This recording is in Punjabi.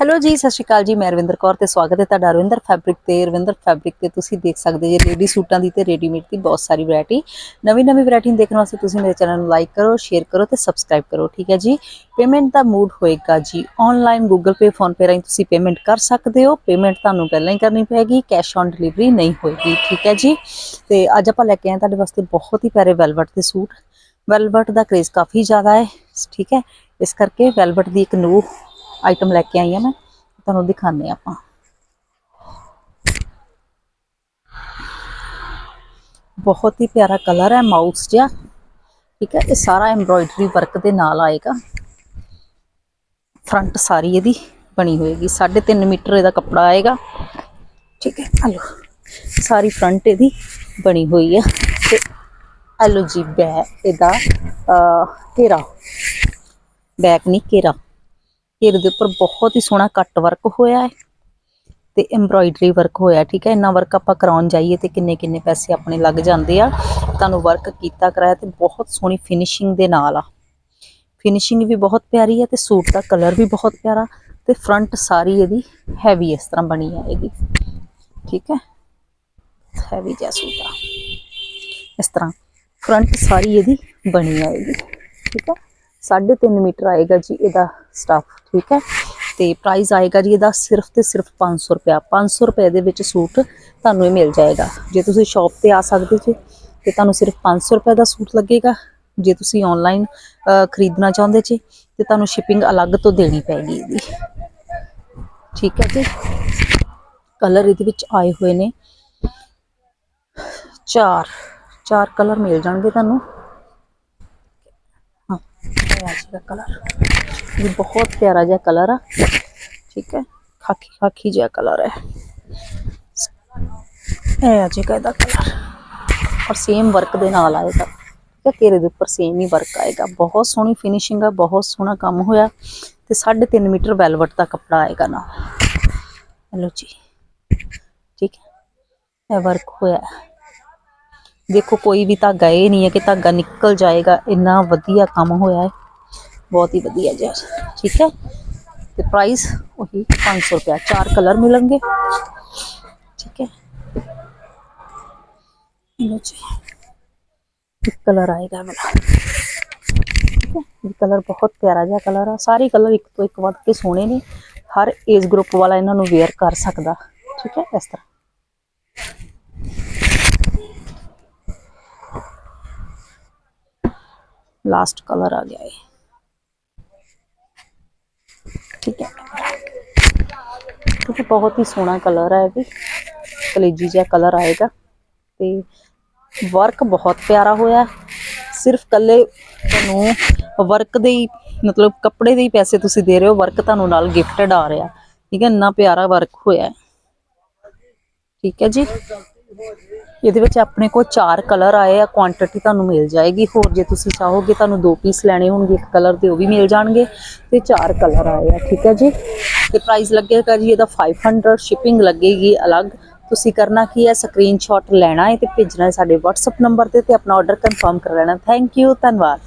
ਹੈਲੋ ਜੀ, ਸਤਿ ਸ਼੍ਰੀ ਅਕਾਲ ਜੀ, ਮੈਂ ਰਵਿੰਦਰ ਕੌਰ ਤੇ ਸਵਾਗਤ ਹੈ ਤੁਹਾਡਾ ਰਵਿੰਦਰ ਫੈਬਰਿਕ ਤੇ। ਰਵਿੰਦਰ ਫੈਬਰਿਕ ਤੇ ਤੁਸੀਂ ਦੇਖ ਸਕਦੇ ਜੇ ਲੇਡੀ ਸੂਟਾਂ ਦੀ ਤੇ ਰੈਡੀਮੇਡ ਦੀ ਬਹੁਤ ਸਾਰੀ ਵੈਰਾਈਟੀ ਨਵੀਂ ਨਵੀਂ ਵੈਰਾਈਟੀ ਦੇਖਣ ਵਾਸਤੇ ਤੁਸੀਂ ਮੇਰੇ ਚੈਨਲ ਨੂੰ ਲਾਈਕ ਕਰੋ ਸ਼ੇਅਰ ਕਰੋ ਤੇ ਸਬਸਕ੍ਰਾਈਬ ਕਰੋ, ਠੀਕ ਹੈ ਜੀ? ਪੇਮੈਂਟ ਦਾ ਮੂਡ ਹੋਏਗਾ ਜੀ online Google Pay PhonePe ਰਾਹੀਂ ਤੁਸੀਂ ਪੇਮੈਂਟ ਕਰ ਸਕਦੇ ਹੋ। ਪੇਮੈਂਟ ਤੁਹਾਨੂੰ ਪਹਿਲਾਂ ਹੀ ਕਰਨੀ ਪਏਗੀ ਕੈਸ਼ ਔਨ ਡਿਲੀਵਰੀ ਨਹੀਂ ਹੋਏਗੀ, ਠੀਕ ਹੈ ਜੀ? ਤੇ ਅੱਜ ਆਪਾਂ ਲੈ ਕੇ ਆਏ ਤੁਹਾਡੇ ਵਾਸਤੇ ਬਹੁਤ ਹੀ ਪਿਆਰੇ ਵੈਲਵਟ ਦੇ ਸੂਟ। ਵੈਲਵਟ ਦਾ ਕ੍ਰੇਜ਼ ਕਾਫੀ ਜ਼ਿਆਦਾ ਹੈ, ਠੀਕ ਹੈ? ਇਸ ਕਰਕੇ ਵੈਲਵਟ ਦੀ ਇੱਕ ਨਿਊ ਆਈਟਮ ਲੈ ਕੇ ਆਈ ਹਾਂ ਮੈਂ, ਤੁਹਾਨੂੰ ਦਿਖਾਉਂਦੇ ਹਾਂ ਆਪਾਂ। ਬਹੁਤ ਹੀ ਪਿਆਰਾ ਕਲਰ ਹੈ ਮਾਊਸ ਜਿਹਾ, ਠੀਕ ਹੈ, ਇਹ ਸਾਰਾ ਐਮਬ੍ਰੋਇਡਰੀ ਵਰਕ ਦੇ ਨਾਲ ਆਏਗਾ। ਫਰੰਟ ਸਾਰੀ ਇਹਦੀ ਬਣੀ ਹੋਏਗੀ 3.5 ਮੀਟਰ ਇਹਦਾ ਕੱਪੜਾ ਆਏਗਾ। ਠੀਕ ਹੈ ਹਲੋ ਸਾਰੀ ਫਰੰਟ ਇਹਦੀ ਬਣੀ ਹੋਈ ਹੈ ਤੇ ਹਲੋ ਜੀ, ਬੈ ਇਹਦਾ ਘੇਰਾ। ਬੈਕ ਨਹੀਂ, ਘੇਰਾ। ਘੇਰੇ ਦੇ ਉੱਪਰ ਬਹੁਤ ਹੀ ਸੋਹਣਾ ਕੱਟ ਵਰਕ ਹੋਇਆ ਹੈ ਤੇ ਐਮਬ੍ਰੋਇਡਰੀ ਵਰਕ ਹੋਇਆ, ਠੀਕ ਹੈ? ਇੰਨਾ ਵਰਕ ਆਪਾਂ ਕਰਾਉਣ ਜਾਈਏ ਤੇ ਕਿੰਨੇ ਕਿੰਨੇ ਪੈਸੇ ਆਪਣੇ ਲੱਗ ਜਾਂਦੇ ਆ। ਤੁਹਾਨੂੰ ਵਰਕ ਕੀਤਾ ਕਰਾਇਆ ਤੇ ਬਹੁਤ ਸੋਹਣੀ ਫਿਨਿਸ਼ਿੰਗ ਦੇ ਨਾਲ ਆ। ਫਿਨਿਸ਼ਿੰਗ ਵੀ ਬਹੁਤ ਪਿਆਰੀ ਹੈ ਤੇ ਸੂਟ ਦਾ ਕਲਰ ਵੀ ਬਹੁਤ ਪਿਆਰਾ ਤੇ ਫਰੰਟ ਸਾਰੀ ਇਹਦੀ ਹੈਵੀ ਇਸ ਤਰ੍ਹਾਂ ਬਣੀ ਆਏਗੀ ਠੀਕ ਹੈ? ਹੈਵੀ ਜਿਹਾ ਸੂਟ ਆ। ਇਸ ਤਰ੍ਹਾਂ ਫਰੰਟ ਸਾਰੀ ਇਹਦੀ ਬਣੀ ਆਏਗੀ ਠੀਕ ਹੈ? 3.5 ਮੀਟਰ ਆਏਗਾ ਜੀ ਇਹਦਾ ਸਟਾਫ ਠੀਕ ਹੈ? ਤੇ ਪ੍ਰਾਈਸ ਆਏਗਾ ਜੀ ਇਹਦਾ ਸਿਰਫ ਤੇ ਸਿਰਫ 500 ਰੁਪਿਆ 500 ਰੁਪਏ ਦੇ ਵਿੱਚ ਸੂਟ ਤੁਹਾਨੂੰ ਇਹ ਮਿਲ ਜਾਏਗਾ। ਜੇ ਤੁਸੀਂ ਸ਼ਾਪ ਤੇ ਆ ਸਕਦੇ ਜੀ, ਤੇ ਤੁਹਾਨੂੰ ਸਿਰਫ 500 ਰੁਪਏ ਦਾ ਸੂਟ ਲੱਗੇਗਾ। ਜੇ ਤੁਸੀਂ ਆਨਲਾਈਨ ਖਰੀਦਣਾ ਚਾਹੁੰਦੇ ਜੀ, ਤੇ ਤੁਹਾਨੂੰ ਸ਼ਿਪਿੰਗ ਅਲੱਗ ਤੋਂ ਦੇਣੀ ਪੈਗੀ ਇਹਦੀ। ਠੀਕ ਹੈ ਜੀ? ਕਲਰ ਇਹਦੇ ਵਿੱਚ ਆਏ ਹੋਏ ਨੇ। ਚਾਰ ਚਾਰ ਕਲਰ ਮਿਲ ਜਾਣਗੇ ਤੁਹਾਨੂੰ। ਹਾਂ ਕਲਰ ਇਹ ਬਹੁਤ ਪਿਆਰਾ ਜਿਹਾ ਕਲਰ ਆ। ਠੀਕ ਹੈ? ਖਾਕੀ ਖਾਕੀ ਜਿਹਾ ਕਲਰ ਹੈ। ਇਹ ਆ ਜਿਹੜਾ ਇਹਦਾ ਕਲਰ ਔਰ ਸੇਮ ਵਰਕ ਦੇ ਨਾਲ ਆਏਗਾ। ਠੀਕ ਹੈ? ਘੇਰੇ ਦੇ ਉੱਪਰ ਸੇਮ ਹੀ ਵਰਕ ਆਏਗਾ। ਬਹੁਤ ਸੋਹਣੀ ਫਿਨਿਸ਼ਿੰਗ ਆ, ਬਹੁਤ ਸੋਹਣਾ ਕੰਮ ਹੋਇਆ। ਤੇ 3.5 ਮੀਟਰ ਵੈਲਵਟ ਦਾ ਕੱਪੜਾ ਆਏਗਾ ਨਾ ਹੈਲੋ ਜੀ। ਠੀਕ ਹੈ? ਇਹ ਵਰਕ ਹੋਇਆ। ਦੇਖੋ, ਕੋਈ ਵੀ ਧਾਗਾ ਇਹ ਨਹੀਂ ਹੈ ਕਿ ਧਾਗਾ ਨਿਕਲ ਜਾਏਗਾ। ਇੰਨਾ ਵਧੀਆ ਕੰਮ ਹੋਇਆ ਹੈ। ਬਹੁਤ ਹੀ ਵਧੀਆ ਜਿਹਾ। ਠੀਕ ਹੈ? ਤੇ ਪ੍ਰਾਈਸ ਉਹੀ 500 ਰੁਪਏ ਚਾਰ ਕਲਰ ਮਿਲਣਗੇ। ਠੀਕ ਹੈ? ਲੋ ਜੀ। ਇੱਕ ਕਲਰ ਆਏਗਾ ਵਾਲਾ। ਠੀਕ ਹੈ? ਇਹ ਕਲਰ ਬਹੁਤ ਪਿਆਰਾ ਜਿਹਾ ਕਲਰ ਆ। ਸਾਰੇ ਕਲਰ ਇੱਕ ਤੋਂ ਇੱਕ ਵੱਧ ਕੇ ਸੋਹਣੇ ਨੇ। ਹਰ ਏਜ ਗਰੁੱਪ ਵਾਲਾ ਇਹਨਾਂ ਨੂੰ ਵੇਅਰ ਕਰ ਸਕਦਾ। ਠੀਕ ਹੈ? ਇਸ ਤਰ੍ਹਾਂ। ਲਾਸਟ ਕਲਰ ਆ ਗਿਆ ਹੈ ਠੀਕ ਹੈ। ਠੀਕ ਬਹੁਤ ਹੀ ਸੋਹਣਾ ਕਲਰ ਹੈ ਵੀ। ਕਲੇਜੀ ਜਿਹਾ ਕਲਰ ਆਏਗਾ। ਤੇ ਵਰਕ ਬਹੁਤ ਪਿਆਰਾ ਹੋਇਆ। ਸਿਰਫ ਕੱਲੇ ਤੁਹਾਨੂੰ ਵਰਕ ਦੇ ਹੀ, ਮਤਲਬ ਕੱਪੜੇ ਦੇ ਹੀ ਪੈਸੇ ਤੁਸੀਂ ਦੇ ਰਹੇ ਹੋ। ਵਰਕ ਤੁਹਾਨੂੰ ਨਾਲ ਗਿਫਟਡ ਆ ਰਿਹਾ। ਠੀਕ ਹੈ, ਇੰਨਾ ਪਿਆਰਾ ਵਰਕ ਹੋਇਆ। ਹੈ ਠੀਕ ਹੈ ਜੀ। ਇਹਦੇ ਵਿੱਚ ਆਪਣੇ ਕੋਲ ਚਾਰ ਕਲਰ ਆਏ ਆ ਕੁਆਂਟੀਟੀ ਤੁਹਾਨੂੰ ਮਿਲ ਜਾਏਗੀ। ਹੋਰ ਜੇ ਤੁਸੀਂ ਚਾਹੋਗੇ ਤੁਹਾਨੂੰ ਦੋ ਪੀਸ ਲੈਣੇ ਹੋਣਗੇ, ਇੱਕ ਕਲਰ ਦੇ ਉਹ ਵੀ ਮਿਲ ਜਾਣਗੇ। ਤੇ ਚਾਰ ਕਲਰ ਆਏ ਆ, ਠੀਕ ਹੈ ਜੀ? ਤੇ ਪ੍ਰਾਈਸ ਲੱਗੇਗਾ ਜੀ, ਇਹਦਾ 500 ਸ਼ਿਪਿੰਗ ਲੱਗੇਗੀ ਅਲੱਗ। ਤੁਸੀਂ ਕਰਨਾ ਕੀ ਹੈ ਸਕਰੀਨਸ਼ਾਟ ਲੈਣਾ ਹੈ ਤੇ ਭੇਜਣਾ ਹੈ ਸਾਡੇ WhatsApp ਨੰਬਰ ਤੇ ਤੇ ਆਪਣਾ ਆਰਡਰ ਕਨਫਰਮ ਕਰ ਲੈਣਾ। ਥੈਂਕ ਯੂ ਧੰਨਵਾਦ।